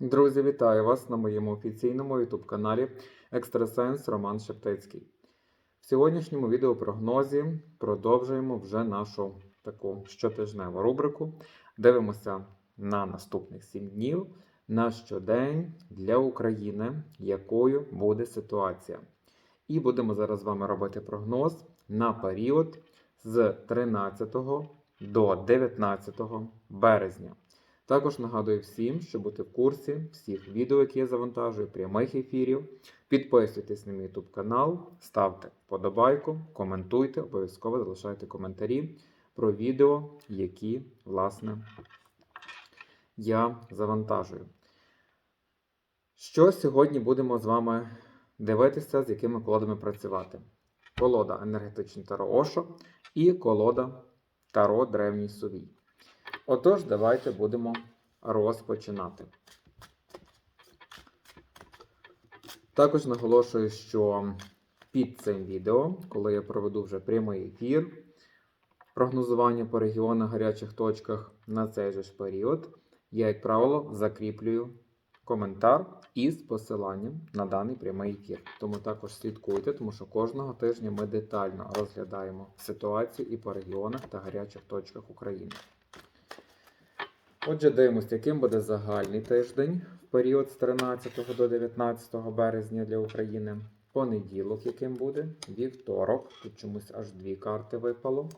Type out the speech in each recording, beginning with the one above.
Друзі, вітаю вас на моєму офіційному YouTube каналі Екстрасенс Роман Шептицький. В сьогоднішньому відеопрогнозі продовжуємо вже нашу таку щотижневу рубрику. Дивимося на наступних 7 днів на щодень для України, якою буде ситуація. І будемо зараз з вами робити прогноз на період з 13 до 19 березня. Також нагадую всім, що бути в курсі всіх відео, які я завантажую, прямих ефірів. Підписуйтесь на мій YouTube канал, ставте вподобайку, коментуйте, обов'язково залишайте коментарі про відео, які, власне, я завантажую. Що сьогодні будемо з вами дивитися, з якими колодами працювати? Колода енергетичний Таро Ошо і колода Таро Древній Сувій. Отож, давайте будемо розпочинати. Також наголошую, що під цим відео, коли я проведу вже прямий ефір, прогнозування по регіонах гарячих точках на цей же ж період, я, як правило, закріплюю коментар із посиланням на даний прямий ефір. Тому також слідкуйте, тому що кожного тижня ми детально розглядаємо ситуацію і по регіонах та гарячих точках України. Отже, дивимося, яким буде загальний тиждень в період з 13 до 19 березня для України. Понеділок, яким буде, вівторок, тут чомусь аж дві карти випало.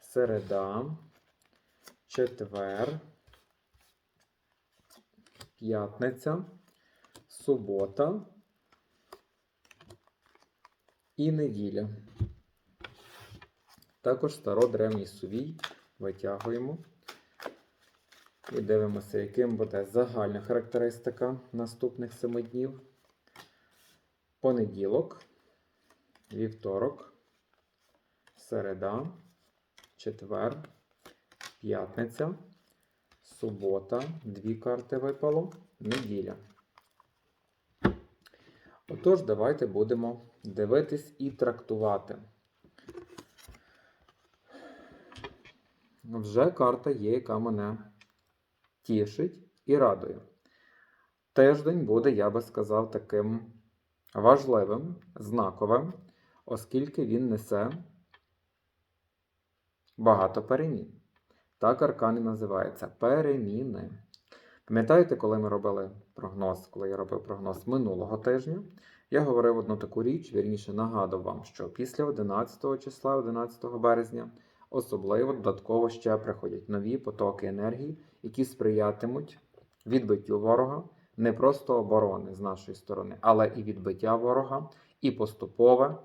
Середа, четвер, п'ятниця, субота і неділя. Також старо древній сувій витягуємо. І дивимося, яким буде загальна характеристика наступних 7 днів. Понеділок, вівторок, середа, четвер, п'ятниця, субота, дві карти випало, неділя. Отож, давайте будемо дивитись і трактувати. Вже карта є, яка мене тішить і радує. Тиждень буде, я би сказав, таким важливим, знаковим, оскільки він несе багато перемін. Так аркани називається переміни. Пам'ятаєте, коли ми робили прогноз, коли я робив прогноз минулого тижня, я говорив одну таку річ, вірніше нагадував вам, що після 11 числа, 11 березня, особливо додатково ще приходять нові потоки енергії, які сприятимуть відбиттю ворога, не просто оборони з нашої сторони, але і відбиття ворога, і поступове,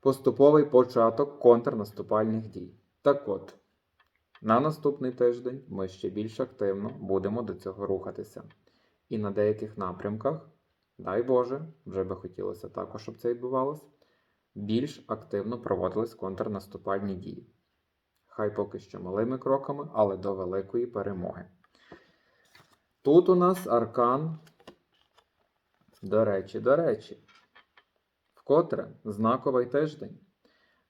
поступовий початок контрнаступальних дій. Так от, на наступний тиждень ми ще більш активно будемо до цього рухатися. І на деяких напрямках, дай Боже, вже би хотілося також, щоб це відбувалося, більш активно проводились контрнаступальні дії. Хай поки що малими кроками, але до великої перемоги. Тут у нас аркан, до речі, до речі, вкотре знаковий тиждень.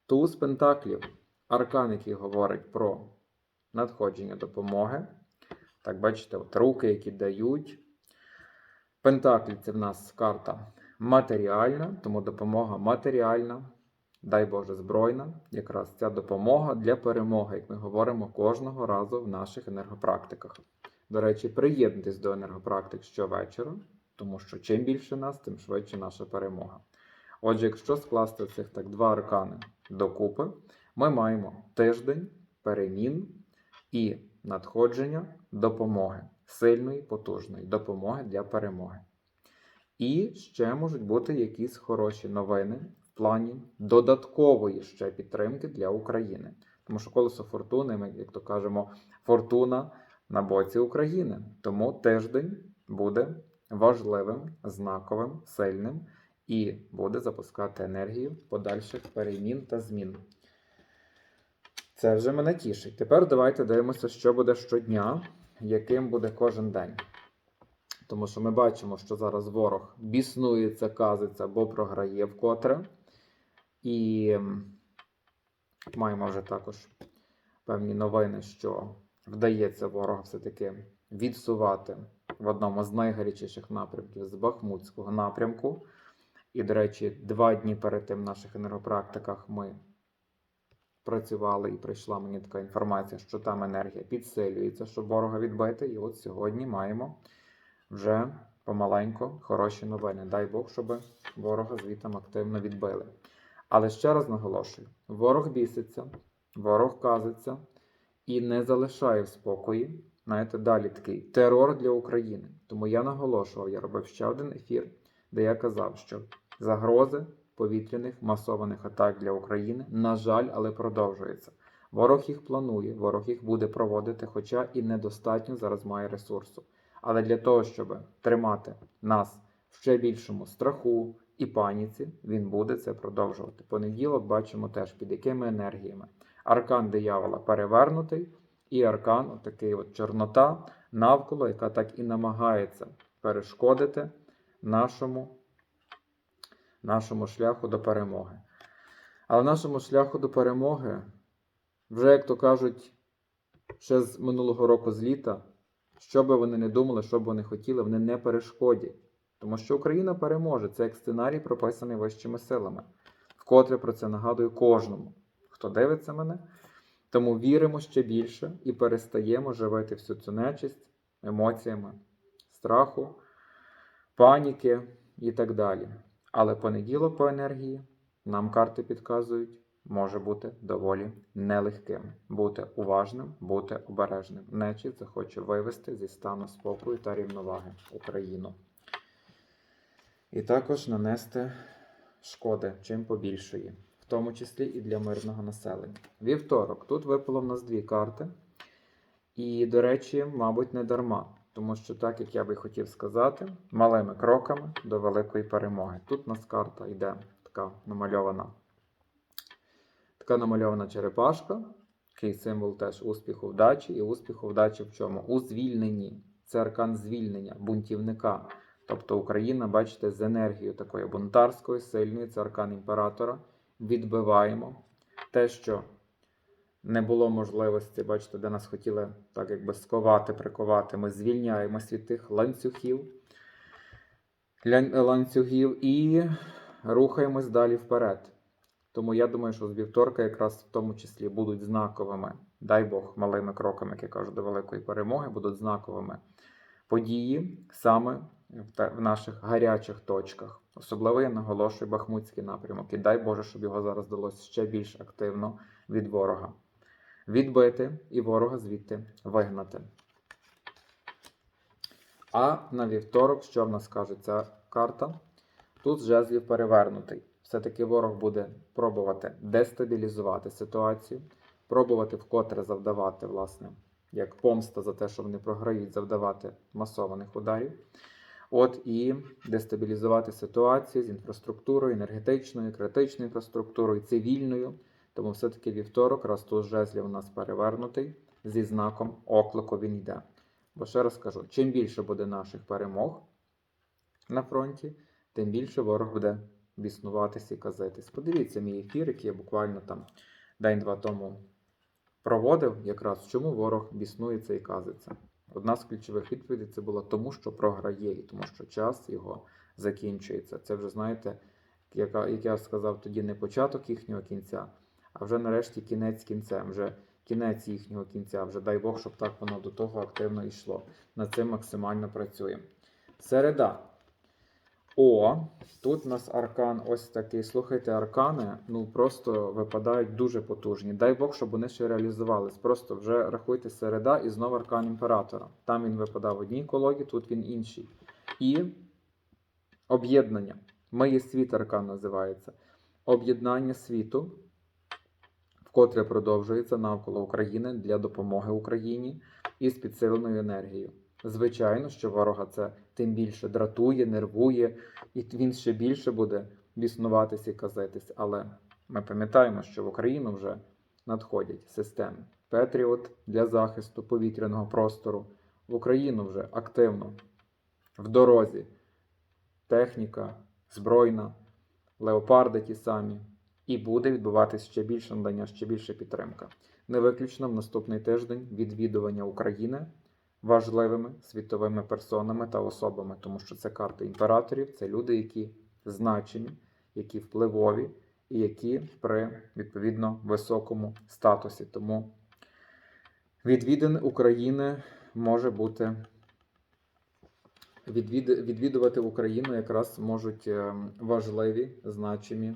Туз Пентаклів, аркан, який говорить про надходження допомоги. Так, бачите, от руки, які дають. Пентаклі це в нас карта матеріальна, тому допомога матеріальна, дай Боже, збройна. Якраз ця допомога для перемоги, як ми говоримо кожного разу в наших енергопрактиках. До речі, приєднуйтесь до енергопрактик щовечора, тому що чим більше нас, тим швидше наша перемога. Отже, якщо скласти цих так два аркани докупи, ми маємо тиждень перемін і надходження допомоги, сильної, потужної допомоги для перемоги. І ще можуть бути якісь хороші новини в плані додаткової ще підтримки для України. Тому що колесо фортуни, ми, як то кажемо, фортуна на боці України. Тому тиждень буде важливим, знаковим, сильним і буде запускати енергію подальших перемін та змін. Це вже мене тішить. Тепер давайте дивимося, що буде щодня, яким буде кожен день. Тому що ми бачимо, що зараз ворог біснується, казиться або програє вкотре. І маємо вже також певні новини, що вдається ворога все-таки відсувати в одному з найгарячіших напрямків з Бахмутського напрямку. І, до речі, два дні перед тим в наших енергопрактиках ми працювали і прийшла мені така інформація, що там енергія підсилюється, щоб ворога відбити. І от сьогодні маємо вже помаленьку хороші новини. Дай Бог, щоб ворога звітом активно відбили. Але ще раз наголошую: ворог біситься, ворог казиться і не залишає в спокої. Знаєте, далі такий терор для України. Тому я наголошував, я робив ще один ефір, де я казав, що загрози повітряних масованих атак для України, на жаль, але продовжується. Ворог їх планує, ворог їх буде проводити, хоча і недостатньо зараз має ресурсу. Але для того, щоб тримати нас в ще більшому страху і паніці, він буде це продовжувати. Понеділок бачимо теж під якими енергіями. Аркан диявола перевернутий, і аркан, отакий от чорнота навколо, яка так і намагається перешкодити нашому, нашому шляху до перемоги. Але нашому шляху до перемоги, вже, як то кажуть, ще з минулого року з літа, що би вони не думали, що б вони хотіли, вони не перешкодять. Тому що Україна переможе. Це як сценарій, прописаний вищими силами. Вкотре про це нагадую кожному, хто дивиться мене. Тому віримо ще більше і перестаємо живити всю цю нечисть емоціями страху, паніки і так далі. Але понеділок по енергії нам карти підказують, може бути доволі нелегким. Бути уважним, бути обережним. Нечість захоче вивести зі стану спокою та рівноваги Україну. І також нанести шкоди чим побільшої, в тому числі і для мирного населення. Вівторок. Тут випало в нас дві карти. І, до речі, мабуть, не дарма. Тому що, так як я би хотів сказати, малими кроками до великої перемоги. Тут у нас карта йде така намальована. Така намальована черепашка, який символ теж успіху вдачі, і успіху вдачі в чому? У звільненні. Це аркан звільнення, бунтівника. Тобто Україна, бачите, з енергією такою бунтарською, сильною, це аркан імператора. Відбиваємо те, що не було можливості, бачите, де нас хотіли так якби сковати, приковати. Ми звільняємось від тих ланцюгів, ланцюгів і рухаємось далі вперед. Тому я думаю, що з вівторка якраз в тому числі будуть знаковими, дай Бог, малими кроками, як я кажу, до великої перемоги, будуть знаковими події саме в наших гарячих точках. Особливо я наголошую Бахмутський напрямок. І дай Боже, щоб його зараз вдалося ще більш активно від ворога. Відбити і ворога звідти вигнати. А на вівторок, що в нас каже ця карта? Тут жезлів перевернутий. Все-таки ворог буде пробувати дестабілізувати ситуацію, пробувати вкотре завдавати, власне, як помста за те, що вони програють, завдавати масованих ударів. От і дестабілізувати ситуацію з інфраструктурою, енергетичною, критичною інфраструктурою, цивільною. Тому все-таки вівторок, раз тут жезлів у нас перевернутий, зі знаком оклику він йде. Бо ще раз кажу, чим більше буде наших перемог на фронті, тим більше ворог буде біснуватися і казитись. Подивіться мій ефір, який я буквально там день-два тому проводив, якраз чому ворог біснується і казиться. Одна з ключових відповідей це було тому, що програє, і тому що час його закінчується. Це вже знаєте, як я сказав, тоді не початок їхнього кінця, а вже нарешті кінець кінцем, вже кінець їхнього кінця. Вже дай Бог, щоб так воно до того активно йшло. Над цим максимально працюємо. Середа. О, тут у нас аркан ось такий. Слухайте, аркани ну просто випадають дуже потужні. Дай Бог, щоб вони ще реалізувались. Просто вже рахуйте середа і знову аркан імператора. Там він випадав в одній колоді, тут він інший. І об'єднання. Моє світ аркан називається. Об'єднання світу, вкотре продовжується навколо України для допомоги Україні із підсиленою енергією. Звичайно, що ворога це тим більше дратує, нервує, і він ще більше буде біснуватися і казитись. Але ми пам'ятаємо, що в Україну вже надходять системи Петріот для захисту повітряного простору. В Україну вже активно в дорозі техніка, збройна, леопарди ті самі. І буде відбуватися ще більше надання, ще більше підтримка. Не виключно в наступний тиждень відвідування України важливими світовими персонами та особами, тому що це карта імператорів, це люди, які значені, які впливові і які при відповідно високому статусі. Тому відвідин України може бути відвід... відвідувати Україну якраз можуть е, важливі, значимі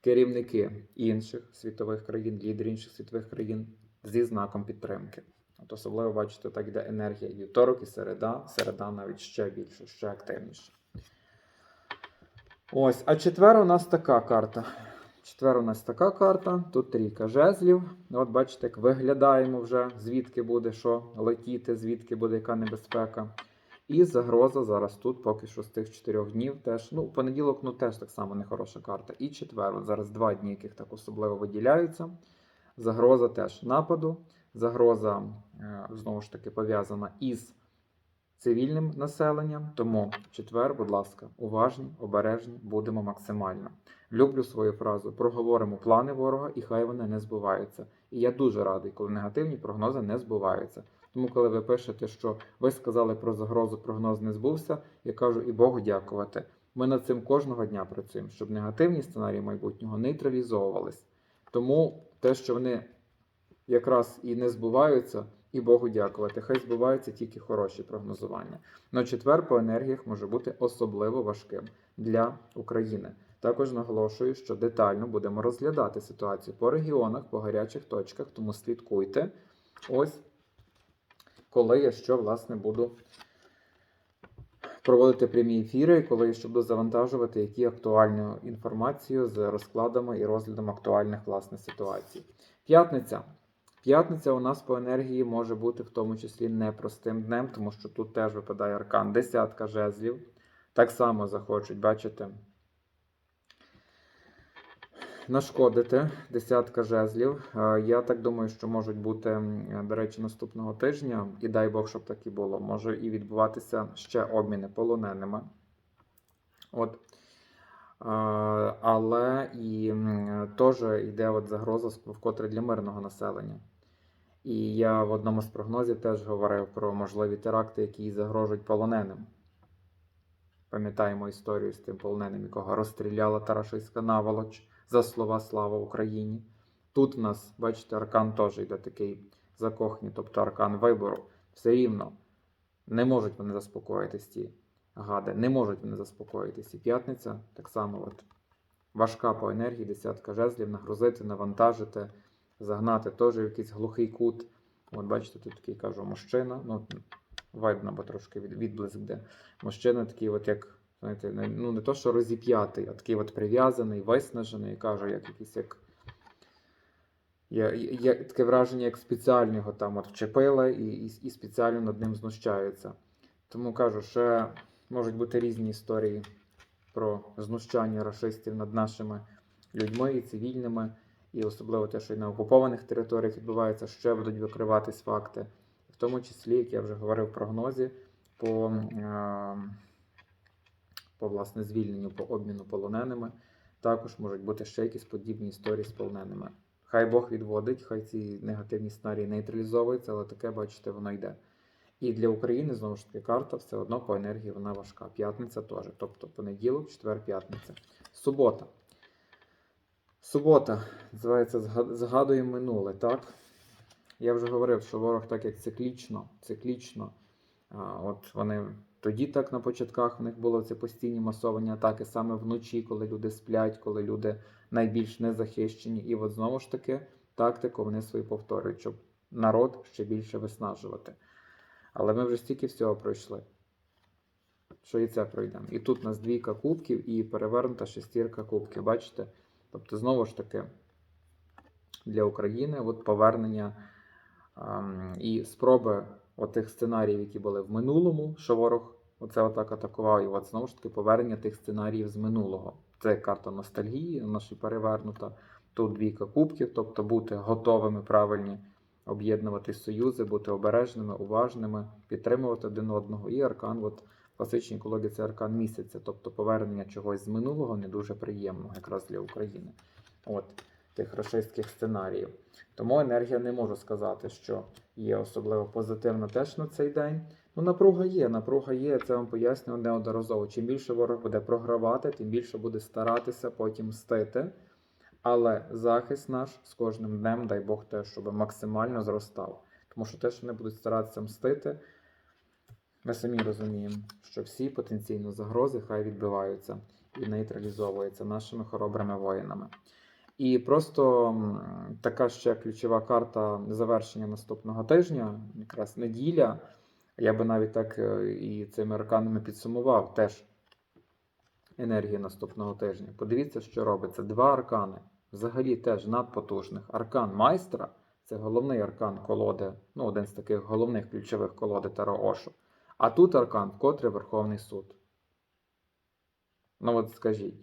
керівники інших світових країн, лідери інших світових країн зі знаком підтримки. От особливо бачите, так йде енергія і вівторок і середа, середа навіть ще більше, ще активніше. Ось, а четвер у нас така карта. Четвер у нас така карта, тут трійка жезлів. От бачите, як виглядаємо вже, звідки буде що летіти, звідки буде яка небезпека. І загроза зараз тут поки що з тих чотирьох днів теж. Ну, понеділок, ну теж так само нехороша карта. І четвер, от зараз два дні, яких так особливо виділяються. Загроза теж нападу. Загроза е, знову ж таки пов'язана із цивільним населенням. Тому четвер, будь ласка, уважні, обережні, будемо максимально. Люблю свою фразу: проговоримо плани ворога, і хай вони не збуваються. І я дуже радий, коли негативні прогнози не збуваються. Тому, коли ви пишете, що ви сказали про загрозу, прогноз не збувся, я кажу і Богу дякувати. Ми над цим кожного дня працюємо, щоб негативні сценарії майбутнього нейтралізовувались. Тому те, що вони якраз і не збуваються, і Богу дякувати. Хай збуваються тільки хороші прогнозування. Но четвер по енергіях може бути особливо важким для України. Також наголошую, що детально будемо розглядати ситуацію по регіонах, по гарячих точках, тому слідкуйте. Ось коли я що власне буду проводити прямі ефіри, коли я що буду завантажувати які актуальну інформацію з розкладами і розглядом актуальних власне ситуацій. П'ятниця. П'ятниця у нас по енергії може бути в тому числі непростим днем, тому що тут теж випадає аркан десятка жезлів. Так само захочуть, бачите, нашкодити десятка жезлів. Е, Я так думаю, що можуть бути, до речі, наступного тижня, і дай Бог, щоб так і було, може і відбуватися ще обміни полоненими. От. Але і теж йде от загроза вкотре для мирного населення. І я в одному з прогнозів теж говорив про можливі теракти, які загрожують полоненим. Пам'ятаємо історію з тим полоненим, якого розстріляла Тарашиська наволоч за слова Слава Україні. Тут в нас, бачите, аркан теж йде такий закоханий, тобто аркан вибору. Все рівно не можуть вони заспокоїтись ті гади, не можуть вони заспокоїтись. І п'ятниця так само от, важка по енергії, десятка жезлів, нагрузити, навантажити, загнати теж якийсь глухий кут. От бачите, тут такий кажу, мужчина. ну Видно, бо трошки від, відблиск де. Мужчина такий, от як, знаєте, ну не то, що розіп'ятий, а такий от прив'язаний, виснажений, кажу, як якийсь як. Є, є таке враження, як спеціально його там от вчепили і, і, і спеціально над ним знущаються. Тому кажу, ще можуть бути різні історії про знущання расистів над нашими людьми і цивільними, і особливо те, що і на окупованих територіях відбувається, ще будуть викриватись факти, в тому числі, як я вже говорив в прогнозі, по, е, по власне звільненню, по обміну полоненими. Також можуть бути ще якісь подібні історії з полоненими. Хай Бог відводить, хай ці негативні сценарії нейтралізовуються, але таке, бачите, воно йде. І для України, знову ж таки, карта все одно по енергії вона важка. П'ятниця теж. Тобто понеділок, четвер, п'ятниця. Субота. Субота, називається «Зга- Згадуємо минуле, так? Я вже говорив, що ворог так як циклічно, циклічно. А, от вони тоді так на початках в них було ці постійні масовані атаки саме вночі, коли люди сплять, коли люди найбільш незахищені. І от знову ж таки тактику вони свою повторюють, щоб народ ще більше виснажувати. Але ми вже стільки всього пройшли. Що і це пройдемо. І тут у нас двійка кубків і перевернута шестірка кубків. Бачите? Тобто, знову ж таки, для України от повернення ем, і спроби отих сценаріїв, які були в минулому, що ворог оце отак атакував, і от знову ж таки повернення тих сценаріїв з минулого. Це карта ностальгії, наша перевернута. Тут двійка кубків, тобто бути готовими правильні об'єднувати союзи, бути обережними, уважними, підтримувати один одного. І аркан, от в класичній колоді це аркан місяця, тобто повернення чогось з минулого не дуже приємного, якраз для України. От. тих рашистських сценаріїв. Тому енергія не можу сказати, що є особливо позитивна теж на цей день. Ну, напруга є, напруга є, це вам пояснював неодноразово. Чим більше ворог буде програвати, тим більше буде старатися потім мстити. Але захист наш з кожним днем, дай Бог, теж, щоб максимально зростав. Тому що те, що вони будуть старатися мстити, ми самі розуміємо, що всі потенційні загрози хай відбиваються і нейтралізовуються нашими хоробрими воїнами. І просто така ще ключова карта завершення наступного тижня, якраз неділя. Я би навіть так е, і цими арканами підсумував теж енергії наступного тижня. Подивіться, що робиться. Два аркани, взагалі теж надпотужних. Аркан майстра це головний аркан колоди, ну, один з таких головних ключових колоди Таро Ошу. А тут аркан, вкотре Верховний суд. Ну от скажіть,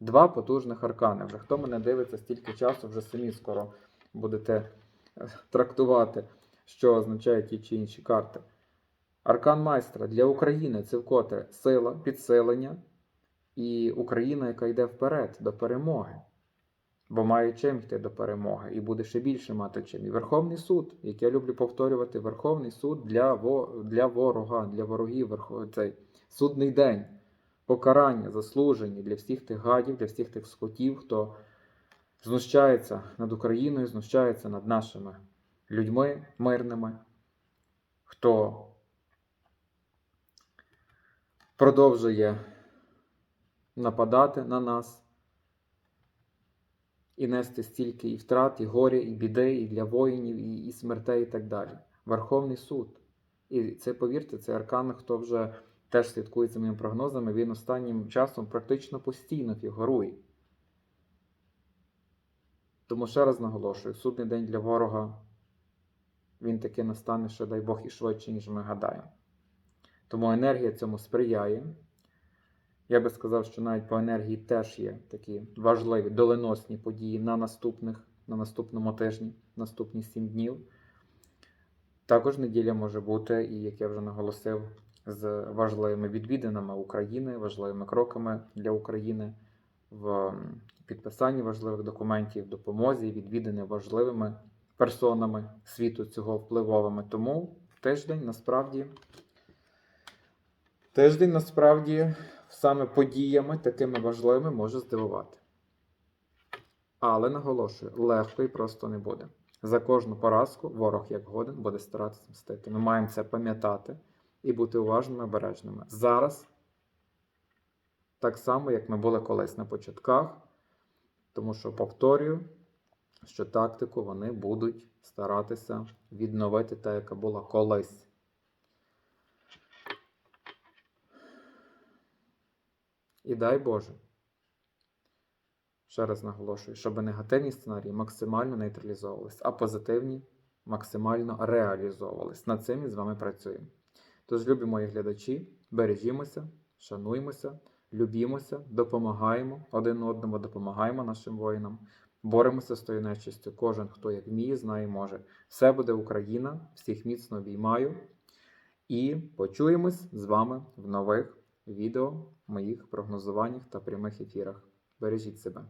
два потужних аркани. Вже хто мене дивиться стільки часу, вже самі скоро будете е, трактувати, що означають ті чи інші карти. Аркан майстра для України це вкотре сила, підсилення і Україна, яка йде вперед до перемоги. Бо має чим йти до перемоги, і буде ще більше мати чим. І Верховний суд, як я люблю повторювати, Верховний суд для для ворога, для ворогів, цей судний день, покарання заслужені для всіх тих гадів, для всіх тих скотів, хто знущається над Україною, знущається над нашими людьми мирними, хто продовжує нападати на нас і нести стільки і втрат, і горя, і біди, і для воїнів, і, і смертей, і так далі. Верховний суд. І це, повірте, це аркан, хто вже теж слідкує за моїми прогнозами, він останнім часом практично постійно фігурує. Тому ще раз наголошую: судний день для ворога він таки настане, що дай Бог, і швидше, ніж ми гадаємо. Тому енергія цьому сприяє. Я би сказав, що навіть по енергії теж є такі важливі доленосні події на наступних, на наступному тижні, наступні сім днів. Також неділя може бути, і як я вже наголосив, з важливими відвідинами України, важливими кроками для України в підписанні важливих документів, допомозі, відвідини важливими персонами світу цього впливовими. Тому тиждень насправді. Тиждень насправді саме подіями такими важливими може здивувати. Але наголошую, легко і просто не буде. За кожну поразку ворог, як годен, буде старатися мстити. Ми маємо це пам'ятати і бути уважними, обережними. Зараз, так само, як ми були колись на початках, тому що повторюю, що тактику вони будуть старатися відновити та, яка була колись. І дай Боже, ще раз наголошую, щоб негативні сценарії максимально нейтралізовувались, а позитивні максимально реалізовувались. Над цим і з вами працюємо. Тож, любі мої глядачі, бережімося, шануймося, любімося, допомагаємо один одному, допомагаємо нашим воїнам, боремося з тою нечистю. Кожен, хто як вміє, знає, може. Все буде Україна, всіх міцно обіймаю. І почуємось з вами в нових відео, моїх прогнозуваннях та прямих ефірах. Бережіть себе.